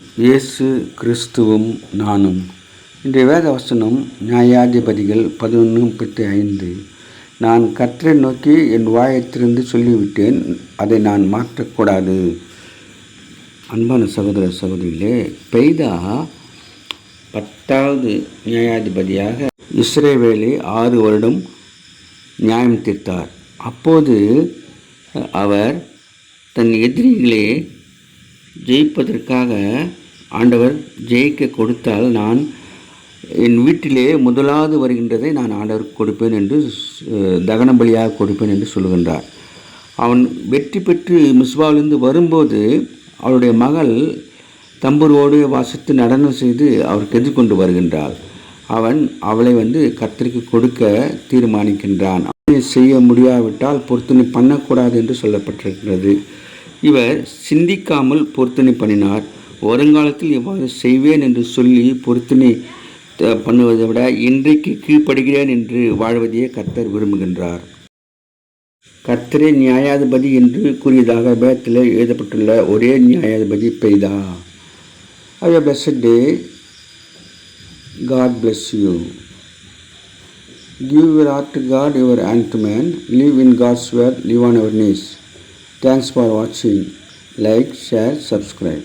இயேசு கிறிஸ்துவும் நானும். இன்றைய வேத வசனம் நியாயாதிபதிகள் பதினொன்று முப்பத்தி ஐந்து. நான் கற்றை நோக்கி என் வாயத்திலிருந்து சொல்லிவிட்டேன் அதை நான் மாற்றக்கூடாது. அன்பான சகோதர சகோதரிகளே பெய்தா? பத்தாவது நியாயாதிபதியாக இஸ்ரேவேலை ஆறு வருடம் நியாயம் தீர்த்தார். அப்போது அவர் தன் எதிரிகளே ஜெயிப்பதற்காக ஆண்டவர் ஜெயிக்க கொடுத்தால் நான் என் வீட்டிலே முதலாவது வருகின்றதை நான் ஆண்டவருக்கு கொடுப்பேன் என்று தகன பலியாக கொடுப்பேன் என்று சொல்லுகின்றார். அவன் வெற்றி பெற்று மிஸ்வாவிலிருந்து வரும்போது அவளுடைய மகள் தம்பூரோடு வாசித்து நடனம் செய்து அவருக்கு எதிர்கொண்டு வருகின்றாள். அவன் அவளை வந்து கத்திரிக்கு கொடுக்க தீர்மானிக்கின்றான். அவனை செய்ய முடியாவிட்டால் பொறுத்துணை பண்ணக்கூடாது என்று சொல்லப்பட்டிருக்கிறது. இவர் சிந்திக்காமல் பொருத்தனை பண்ணினார் வருங்காலத்தில் இவ்வாறு செய்வேன் என்று சொல்லி பொருத்தனை த- பண்ணுவதை விட இன்றைக்கு கீழ்ப்படுகிறேன் என்று வாழ்வதையே கர்த்தர் விரும்புகின்றார் கர்த்தரே நியாயாதிபதி என்று கூறியதாக வேதத்தில் எழுதப்பட்டுள்ள ஒரே நியாயாதிபதி பெய்தா I a day God bless you give your heart God your God, your in to man. Live in God's word. Thanks for watching. Like, share, subscribe.